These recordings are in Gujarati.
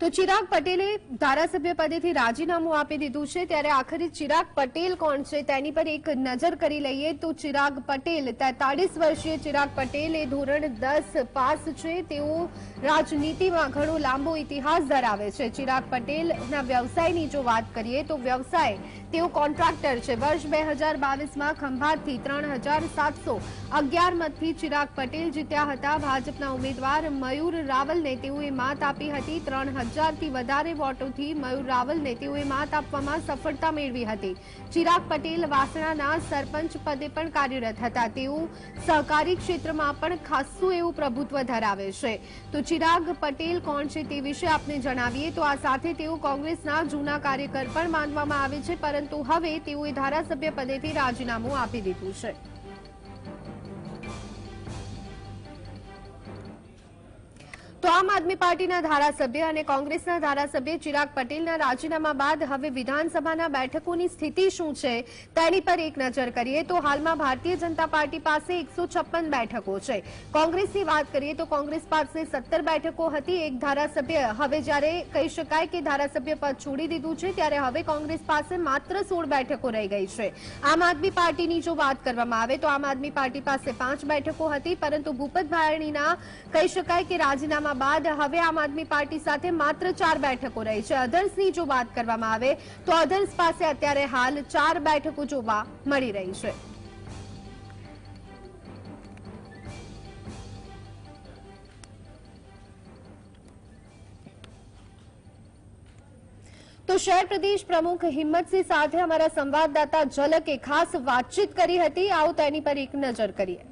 તો ચિરાગ પટેલે ધારાસભ્ય પદેથી રાજીનામું આપી દીધું છે. ત્યારે આખરે ચિરાગ પટેલ કોણ છે તેની પર એક નજર કરી લઈએ તો ચિરાગ પટેલ તેતાળીસ વર્ષીય ચિરાગ પટેલ એ ધોરણ દસ પાસ છે. તેઓ રાજનીતિમાં ઘણો લાંબો ઇતિહાસ ધરાવે છે. ચિરાગ પટેલના વ્યવસાયની જો વાત કરીએ તો વ્યવસાય તેઓ કોન્ટ્રાક્ટર છે. વર્ષ બે હજાર બાવીસમાં ખંભાતથી ત્રણ હજાર સાતસો અગિયાર મતથી ચિરાગ પટેલ જીત્યા હતા. ભાજપના ઉમેદવાર મયુર રાવલને તેઓએ માત આપી હતી. ત્રણ હજારથી વધારે વોટોથી મયુર રાવલને તેઓએ માત આપવામાં સફળતા મેળવી હતી. ચિરાગ પટેલ વાસણાના સરપંચ પદે પણ કાર્યરત હતા. તેઓ સહકારી ક્ષેત્રમાં પણ ખાસ્સું એવું પ્રભુત્વ ધરાવે છે. તો ચિરાગ પટેલ કોણ છે તે વિશે આપને જણાવીએ. તો આ સાથે તેઓ કોંગ્રેસના જૂના કાર્યકર પણ માનવામાં આવે છે. પરંતુ હવે તેઓએ ધારાસભ્ય પદેથી રાજીનામું આપી દીધું છે. તો આમ આદમી પાર્ટીના ધારાસભ્ય અને કોંગ્રેસના ધારાસભ્ય ચિરાગ પટેલના રાજીનામા બાદ હવે વિધાનસભાના બેઠકોની સ્થિતિ શું છે તેની પર એક નજર કરીએ તો હાલમાં ભારતીય જનતા પાર્ટી પાસે એકસો બેઠકો છે. કોંગ્રેસની વાત કરીએ તો કોંગ્રેસ પાસે સત્તર બેઠકો હતી. એક ધારાસભ્ય હવે જ્યારે કહી શકાય કે ધારાસભ્ય પદ છોડી દીધું છે ત્યારે હવે કોંગ્રેસ પાસે માત્ર સોળ બેઠકો રહી ગઈ છે. આમ આદમી પાર્ટીની જો વાત કરવામાં આવે તો આમ આદમી પાર્ટી પાસે પાંચ બેઠકો હતી, પરંતુ ભૂપત ભાયણીના કહી શકાય કે રાજીનામા બાદ હવે આમ આદમી પાર્ટી સાથે માત્ર ચાર બેઠકો રહી છે. અધર્સની જો વાત કરવામાં આવે તો અધર્સ પાસે અત્યારે હાલ ચાર બેઠકો જોવા મળી રહી છે. તો શહેર પ્રદેશ પ્રમુખ હિંમતસિંહ સાથે અમારા સંવાદદાતા ઝલકે ખાસ વાતચીત કરી હતી. આવો તેની પર એક નજર કરીએ.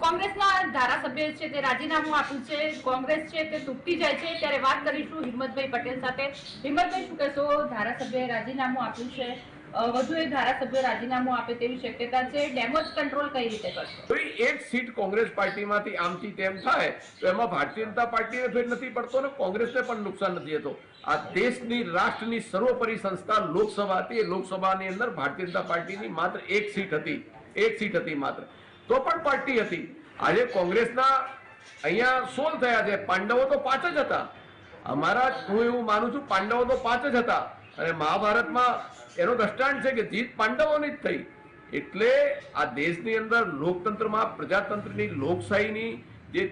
કોંગ્રેસના ધારાસભ્ય છે, તે રાજીનામું આપ્યું છે, કોંગ્રેસ છે, તે તૂટતી જાય છે. ત્યારે વાત કરીશું હિંમતભાઈ પટેલ સાથે. હિંમતભાઈ, શું કહેશો? ધારાસભ્યએ રાજીનામું આપ્યું છે. વધુ એક ધારાસભ્ય રાજીનામું આપે તેવી શક્યતા છે. ડેમેજ કંટ્રોલ કઈ રીતે કરશે? એક સીટ કોંગ્રેસ પાર્ટીમાંથી આમથી તેમ થાય, તો એમાં ભારતીય જનતા પાર્ટીને ફેર નથી પડતો ને કોંગ્રેસને પણ નુકસાન નથી થતો. આ દેશની રાષ્ટ્રની સર્વોપરી સંસ્થા લોકસભા હતી. લોકસભાની અંદર ભારતીય જનતા પાર્ટીની માત્ર એક સીટ હતી. એક સીટ હતી માત્ર. તો પણ પાર્ટી હતી. આજે કોંગ્રેસના અહીંયા સોલ થયા છે. પાંડવો તો પાંચ જ હતા. અમારા હું એવું માનું છું, પાંડવો તો પાંચ જ હતા. અને મહાભારતમાં એનો દ્રષ્ટાંત છે કે જીત પાંડવોની જ થઈ. એટલે આ દેશની અંદર લોકતંત્રમાં, પ્રજાતંત્રની લોકશાહીની જે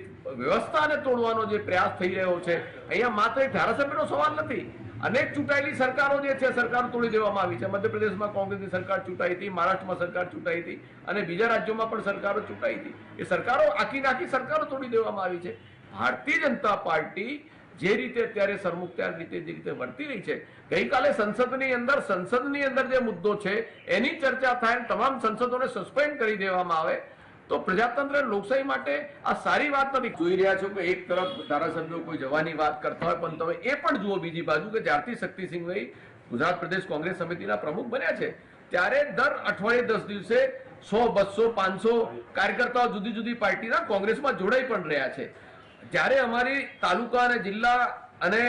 વ્યવસ્થાને તોડવાનો જે પ્રયાસ થઈ રહ્યો છે, અહીંયા માત્ર એક ધારાસભ્યનો સવાલ નથી. અનેક ચૂંટાયેલી સરકારો જે છે, સરકાર તોડી દેવામાં આવી છે. મધ્યપ્રદેશમાં કોંગ્રેસની સરકાર ચૂંટાઈ હતી, મહારાષ્ટ્રમાં સરકાર ચૂંટાઈ હતી અને બીજા રાજ્યોમાં પણ સરકારો ચૂંટાઈ હતી. એ સરકારો, આખી નાખી સરકારો તોડી દેવામાં આવી છે. ભારતીય જનતા પાર્ટી જે રીતે અત્યારે સરમુખત્યાર રીતે, જે રીતે વર્તી રહી છે, ગઈકાલે સંસદની અંદર સંસદની અંદર જે મુદ્દો છે, એની ચર્ચા થાય તમામ સંસદોને સસ્પેન્ડ કરી દેવામાં આવે. તો પ્રજાતંત્ર લોકશાહી માટે આ સારી વાત નથી. જોઈ રહ્યા છો કે એક તરફ ધારાસભ્યો કોઈ જવાની વાત કરતા હોય, પણ તમે એ પણ જુઓ બીજી બાજુ કે જ્યારથી શક્તિસિંહભાઈ ગુજરાત પ્રદેશ કોંગ્રેસ સમિતિના પ્રમુખ બન્યા છે, ત્યારે દર અઠવાડિયે દસ દિવસે સો, બસો, પાંચસો કાર્યકર્તાઓ જુદી જુદી પાર્ટીના કોંગ્રેસમાં જોડાઈ પણ રહ્યા છે. જ્યારે અમારી તાલુકા અને જિલ્લા અને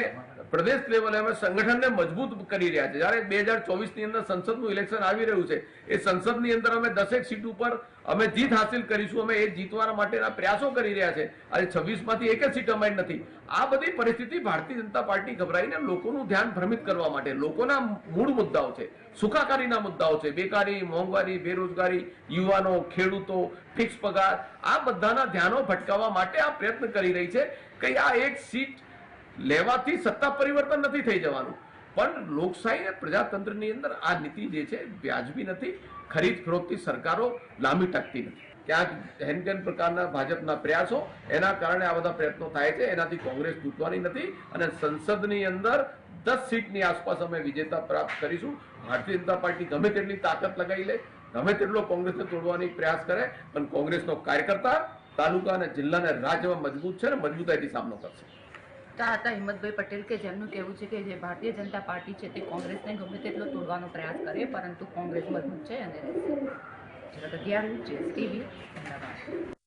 પ્રદેશ લેવલે અમે સંગઠનને મજબૂત કરી રહ્યા છે જ્યારે બે હજાર ચોવીસની અંદર સંસદનું ઇલેક્શન આવી રહ્યું છે, એ સંસદની અંદર અમે દસેક સીટ ઉપર અમે જીત હાસિલ કરીશું. અમે એ જીતવા માટેના પ્રયાસો કરી રહ્યા છે. આજે છવ્વીસમાંથી એક જ સીટ અમારી નથી. આ બધી પરિસ્થિતિ ભારતીય જનતા પાર્ટી ગભરાઈને લોકોનું ધ્યાન ભ્રમિત કરવા માટે, લોકોના મૂળ મુદ્દાઓ છે, સુખાકારીના મુદ્દાઓ છે. બેકારી, મોંઘવારી, બેરોજગારી, યુવાનો, ખેડૂતો ફિક્સ પગાર, આ બધાના ધ્યાનો ભટકાવવા માટે આ પ્રયત્ન કરી રહી છે કે આ એક સીટ લેવાથી સત્તા પરિવર્તન નથી થઈ જવાનું. પણ લોકશાહી અને પ્રજાતંત્રની અંદર આ નીતિ જે છે વ્યાજબી નથી, ખરીદ ફરોખતી સરકારો લાંબી ટકતી નથી. ક્યાંક હેનકેન પ્રકારના ભાજપના પ્રયાસો, એના કારણે આ બધા પ્રયત્નો થાય છે, એનાથી કોંગ્રેસ તૂટવાની નથી અને સંસદની અંદર દસ સીટની આસપાસ અમે વિજેતા પ્રાપ્ત કરીશું. ભારતીય જનતા પાર્ટી ગમે તેટલી તાકાત લગાવી લે, ગમે તેટલો કોંગ્રેસને તોડવાની પ્રયાસ કરે, પણ કોંગ્રેસનો કાર્યકર્તા તાલુકા અને જિલ્લાને રાજ્યમાં મજબૂત છે અને મજબૂતાઈથી સામનો કરશે. તો આ હતા હિંમતભાઈ પટેલ કે જેમનું કહેવું છે કે જે ભારતીય જનતા પાર્ટી છે તે કોંગ્રેસને ગમે તેટલો તોડવાનો પ્રયાસ કરે, પરંતુ કોંગ્રેસ મજબૂત છે અને રહેશે અગિયાર જેએસટીવી, અમદાવાદ.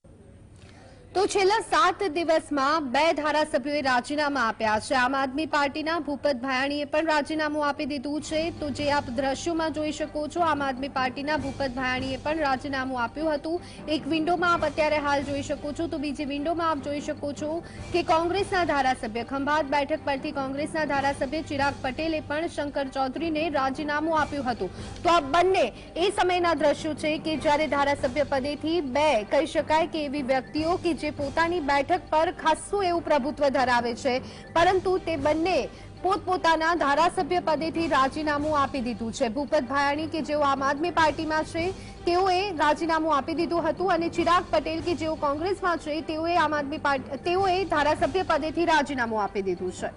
તો છેલ્લા સાત દિવસમાં બે ધારાસભ્યોએ રાજીનામા આપ્યા છે. આમ આદમી પાર્ટીના ભૂપત ભાયાણીએ પણ રાજીનામું આપી દીધું છે. તો જે આપ દ્રશ્યોમાં જોઈ શકો છો, આમ આદમી પાર્ટીના ભૂપત ભાયાણીએ પણ રાજીનામું આપ્યું હતું. એક વિન્ડોમાં આપ અત્યારે હાલ જોઈ શકો છો. તો બીજી વિન્ડોમાં આપ જોઈ શકો છો કે કોંગ્રેસના ધારાસભ્ય, ખંભાત બેઠક પરથી કોંગ્રેસના ધારાસભ્ય ચિરાગ પટેલે પણ શંકર ચૌધરીને રાજીનામું આપ્યું હતું. તો આ બંને એ સમયના દ્રશ્યો છે કે જ્યારે ધારાસભ્ય પદેથી બે કહી શકાય કે એવી વ્યક્તિઓ કે જે પોતાની બેઠક પર ખાસ્સું એવું પ્રભુત્વ ધરાવે છે. પરંતુ તે બંને પોતપોતાના ધારાસભ્ય પદેથી રાજીનામું આપી દીધું છે. ભૂપત ભાયાણી કે જેઓ આમ આદમી પાર્ટીમાં છે, તેઓએ રાજીનામું આપી દીધું હતું અને ચિરાગ પટેલ કે જેઓ કોંગ્રેસમાં છે, તેઓએ આમ આદમી પાર્ટી, તેઓએ ધારાસભ્ય પદેથી રાજીનામું આપી દીધું છે.